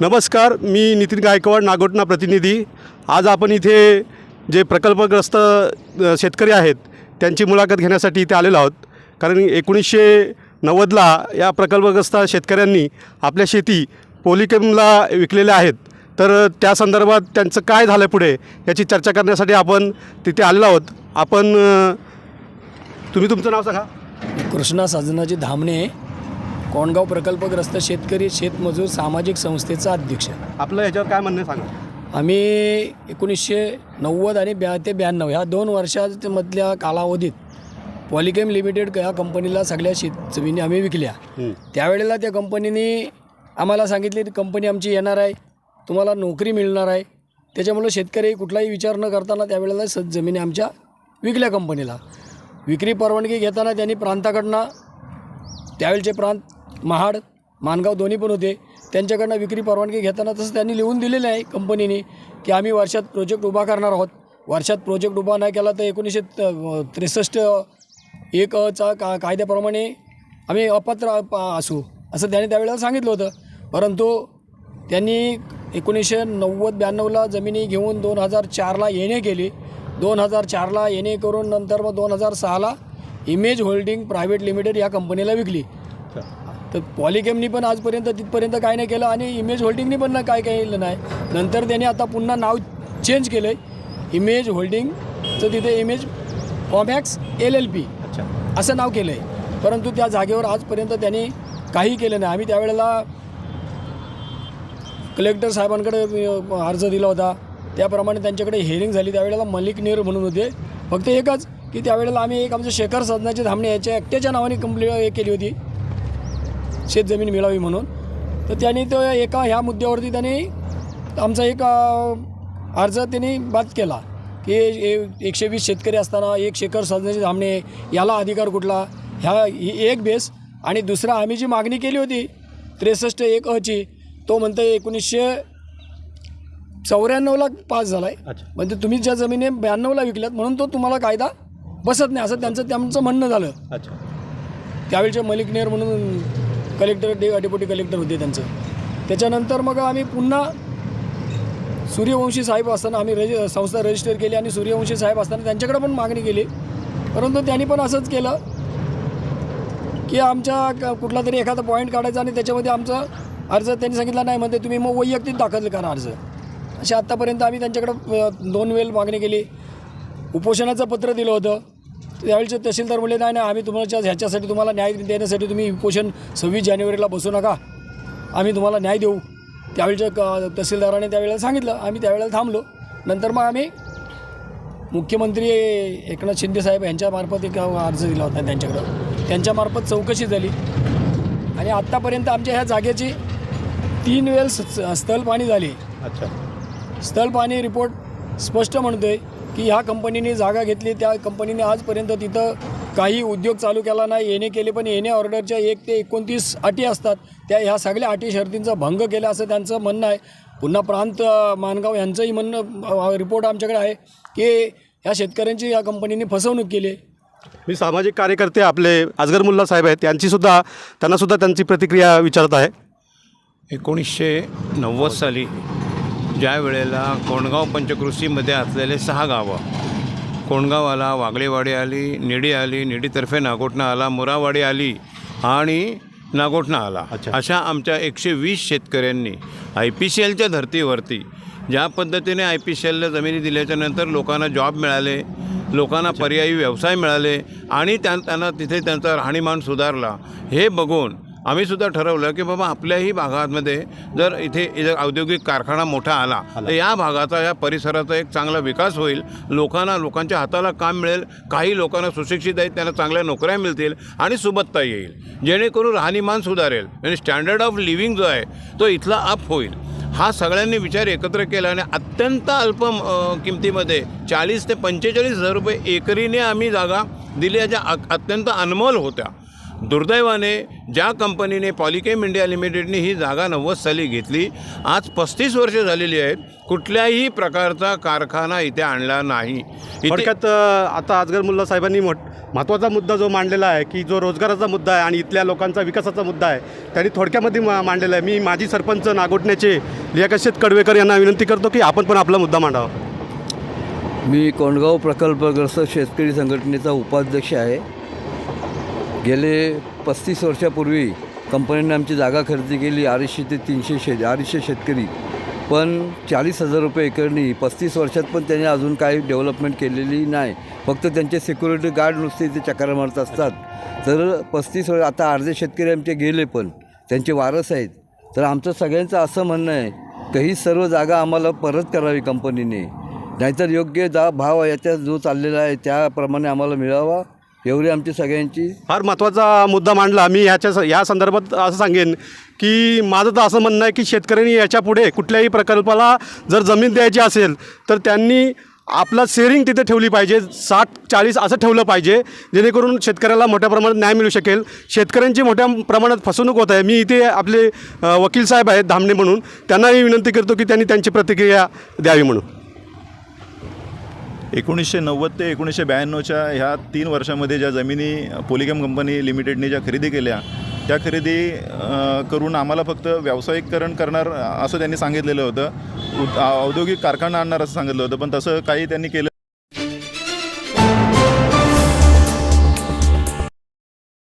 नमस्कार मी नितीन गायकवाड नागोटना प्रतिनिधी. आज आपण इथे जे प्रकल्पग्रस्त शेतकरी आहेत त्यांची मुलाखत घेण्यासाठी इथे आलेलो आहोत. कारण एकोणीसशे नव्वदला या प्रकल्पग्रस्त शेतकऱ्यांनी आपल्या शेती पोलिकेमला विकलेल्या आहेत. तर त्या संदर्भात त्यांचं काय झालं पुढे याची चर्चा करण्यासाठी आपण तिथे आलेलो आहोत. आपण तुम्ही तुमचं नाव सांगा. कृष्णा साजनाजी धामणे. कोंडगाव प्रकल्पग्रस्त शेतकरी शेतमजूर सामाजिक संस्थेचा अध्यक्ष. आपलं याच्यावर काय म्हणणं सांगा. आम्ही एकोणीसशे नव्वद आणि ब्या ते ब्याण्णव ह्या दोन वर्षामधल्या कालावधीत पॉलिकेम लिमिटेड या कंपनीला सगळ्या शेत जमिनी आम्ही विकल्या. त्यावेळेला त्या कंपनीने आम्हाला सांगितले की कंपनी आमची येणार आहे तुम्हाला नोकरी मिळणार आहे. त्याच्यामुळं शेतकरी कुठलाही विचार न करताना त्यावेळेला स जमिनी आमच्या विकल्या कंपनीला. विक्री परवानगी घेताना त्यांनी प्रांताकडनं त्यावेळचे प्रांत महाड मानगाव दोन्ही पण होते. त्यांच्याकडनं विक्री परवानगी घेताना तसं त्यांनी लिहून दिलेलं आहे कंपनीने की आम्ही वर्षात प्रोजेक्ट उभा करणार आहोत. वर्षात प्रोजेक्ट उभा नाही केला तर एकोणीसशे त- त्रेसष्ट एक चा का कायद्याप्रमाणे आम्ही अपात्र असू असं त्यांनी त्यावेळेला सांगितलं होतं. परंतु त्यांनी एकोणीसशे नव्वद ब्याण्णवला जमिनी घेऊन दोन हजार चारला येणे केली. दोन हजार चारला येणे करून नंतर मग दोन हजार सहाला इमेज होल्डिंग प्रायव्हेट लिमिटेड या कंपनीला विकली. तर पॉलिकेमनी पण आजपर्यंत तिथपर्यंत काय नाही केलं आणि इमेज होल्डिंगनी पण ना काय केलं नाही. नंतर त्यांनी आता पुन्हा नाव चेंज केलं आहे इमेज होल्डिंगचं तिथे image Comax L L P अच्छा. असं नाव केलं आहे परंतु त्या जागेवर आजपर्यंत त्यांनी काही केलं नाही. आम्ही त्यावेळेला कलेक्टर साहेबांकडे अर्ज दिला होता. त्याप्रमाणे त्यांच्याकडे हिअरिंग झाली. त्यावेळेला मलिक नीर म्हणून होते. फक्त एकच की त्यावेळेला आम्ही एक आमचं शेखर सदनाचे धामणे याच्या एकट्याच्या नावाने कंप्लीट केली होती. शेतजमीन मिळावी म्हणून. तर त्यांनी तो एका ह्या मुद्द्यावरती त्यांनी आमचा एक अर्ज त्यांनी बाद केला की एकशे वीस शेतकरी असताना एक शेखर सदनाचे धामणे याला अधिकार कुठला? ह्या ही एक बेस. आणि दुसरा आम्ही जी मागणी केली होती त्रेसष्ट एक अची तो म्हणतो एकोणीसशे चौऱ्याण्णवला पास झाला आहे म्हणजे तुम्ही ज्या जमिनी ब्याण्णवला विकल्यात म्हणून तो तुम्हाला कायदा बसत नाही असं त्यांचं त्यांचं म्हणणं झालं. त्यावेळचे मलिक नेर म्हणून कलेक्टर डे डेप्युटी कलेक्टर होते त्यांचं. त्याच्यानंतर मग आम्ही पुन्हा सूर्यवंशी साहेब असताना आम्ही रज संस्था रजिस्टर केली आणि सूर्यवंशी साहेब असताना त्यांच्याकडे पण मागणी केली. परंतु त्यांनी पण असंच केलं की आमच्या कुठला तरी एखादा पॉईंट काढायचा आणि त्याच्यामध्ये आमचा अर्ज त्यांनी सांगितला नाही म्हणते तुम्ही मग वैयक्तिक दाखल करा अर्ज. असे आत्तापर्यंत आम्ही त्यांच्याकडं दोन वेळ मागणी केली. उपोषणाचं पत्र दिलं होतं. त्यावेळेचे तहसीलदार म्हणले नाही नाही आम्ही तुम्हाला ह्याच्यासाठी तुम्हाला न्याय देण्यासाठी तुम्ही उपोषण सव्वीस जानेवारीला बसू नका. आम्ही तुम्हाला न्याय देऊ. त्यावेळच्या क तहसीलदाराने त्यावेळेला सांगितलं. आम्ही त्यावेळेला थांबलो. नंतर मग आम्ही मुख्यमंत्री एकनाथ शिंदे साहेब यांच्यामार्फत एक अर्ज दिला होता त्यांच्याकडं. त्यांच्यामार्फत चौकशी झाली. आणि आत्तापर्यंत आमच्या ह्या जागेची तीन वेळ स्थल पाणी झाली. अच्छा. स्थल पाणी रिपोर्ट स्पष्ट म्हणतोय. की ह्या कंपनीने जागा घेतली त्या कंपनीने आजपर्यंत तिथं काही उद्योग चालू केला नाही. येणे केले पण येणे ऑर्डरच्या एक ते एकोणतीस अटी असतात. त्या ह्या सगळ्या अटी शर्तींचा भंग केला असं त्यांचं म्हणणं आहे. पुन्हा प्रांत मानगाव यांचंही म्हणणं रिपोर्ट आमच्याकडे आहे की ह्या शेतकऱ्यांची या कंपनीने फसवणूक केली. मी सामाजिक कार्यकर्ते आपले अजगर मुल्ला साहेब आहेत. त्यांचीसुद्धा त्यांनासुद्धा त्यांची प्रतिक्रिया विचारत आहे. एकोणीसशे नव्वद साली ज्या वेळेला कोंडगाव पंचकृषीमध्ये असलेले सहा गावं कोंडगाव आला वागळेवाडी आली निडी आली निडीतर्फे नागोठणा आला मुरावाडी आली आणि नागोठणा आला अच्छा. अशा आमच्या एकशे वीस शेतकऱ्यांनी आय पी सी एलच्या धर्तीवरती ज्या पद्धतीने आय पी सी एलला जमिनी दिल्याच्यानंतर लोकांना जॉब मिळाले लोकांना पर्यायी व्यवसाय मिळाले आणि त्या त्यांना तिथे त्यांचा राहणीमान सुधारला हे बघून आम्ही सुद्धा ठरवलं की बाबा आपल्याही भागामध्ये जर इथे जर औद्योगिक कारखाना मोठा आला तर या भागाचा या परिसराचा एक चांगला विकास होईल. लोकांना लोकांच्या हाताला काम मिळेल. काही लोकांना सुशिक्षित आहेत त्यांना चांगल्या नोकऱ्या मिळतील आणि सुबत्ता येईल. जेणेकरून राहणीमान सुधारेल. म्हणजे स्टँडर्ड ऑफ लिव्हिंग जो आहे तो इथला अप होईल. हा सगळ्यांनी विचार एकत्र केला आणि अत्यंत अल्प किमतीमध्ये चाळीस ते पंचेचाळीस हजार रुपये एकरीने आम्ही जागा दिल्या ज्या अ- अत्यंत अनमोल होत्या. दुर्दैवाने ज्या कंपनीने पॉलिकेम इंडिया लिमिटेडने ही जागा नव्वद साली घेतली आज पस्तीस वर्ष झालेली आहेत कुठल्याही प्रकारचा कारखाना इथे आणला नाही. थोडक्यात आता अजगर मुल्ला साहेबांनी मोठ महत्त्वाचा मुद्दा जो मांडलेला आहे की जो रोजगाराचा मुद्दा आहे आणि इथल्या लोकांचा विकासाचा मुद्दा आहे त्यांनी थोडक्यामध्ये मा मांडलेला आहे. मी माजी सरपंच नागोटण्याचे लियाकशेत कडवेकर यांना विनंती करतो की आपण पण आपला मुद्दा मांडावा. मी कोंडगाव प्रकल्पग्रस्त शेतकरी संघटनेचा उपाध्यक्ष आहे. गेले पस्तीस वर्षापूर्वी कंपनीने आमची जागा खरेदी केली अडीचशे ते तीनशे शे अडीचशे शेतकरी. पण चाळीस हजार रुपये एकरनी पस्तीस वर्षात पण त्यांनी अजून काही डेव्हलपमेंट केलेली नाही. फक्त त्यांचे सिक्युरिटी गार्ड नुसते इथे चक्कर मारत असतात. तर पस्तीस वर्ष आता अर्धे शेतकरी आमचे गेले पण त्यांचे वारस आहेत. तर आमचं सगळ्यांचं असं म्हणणं आहे की ही सर्व जागा आम्हाला परत करावी कंपनीने. नाहीतर योग्य जा भाव याच्या जो चाललेला आहे त्याप्रमाणे आम्हाला मिळावा. एवढी आमची सगळ्यांची फार महत्त्वाचा मुद्दा मांडला. मी ह्याच्या ह्या संदर्भात असं सांगेन की माझं तर असं म्हणणं आहे की शेतकऱ्यांनी याच्यापुढे कुठल्याही प्रकल्पाला जर जमीन द्यायची असेल तर त्यांनी आपला सेरिंग तिथे ठेवली पाहिजे. साठ चाळीस असं ठेवलं पाहिजे जेणेकरून शेतकऱ्याला मोठ्या प्रमाणात न्याय मिळू शकेल. शेतकऱ्यांची मोठ्या प्रमाणात फसवणूक होत आहे. मी इथे आपले अ, वकील साहेब आहेत धामणे म्हणून. त्यांनाही विनंती करतो की त्यांनी त्यांची प्रतिक्रिया द्यावी म्हणून. एकोणीसशे नव्वद ते एकोणीसशे ब्याण्णवच्या ह्या तीन वर्षामध्ये ज्या जमिनी पोलिगम कंपनी लिमिटेडने ज्या खरेदी केल्या त्या खरेदी करून आम्हाला फक्त व्यावसायिककरण करणार असं त्यांनी सांगितलेलं होतं. औद्योगिक कारखाना आणणार असं सांगितलं होतं पण तसं काही त्यांनी केलं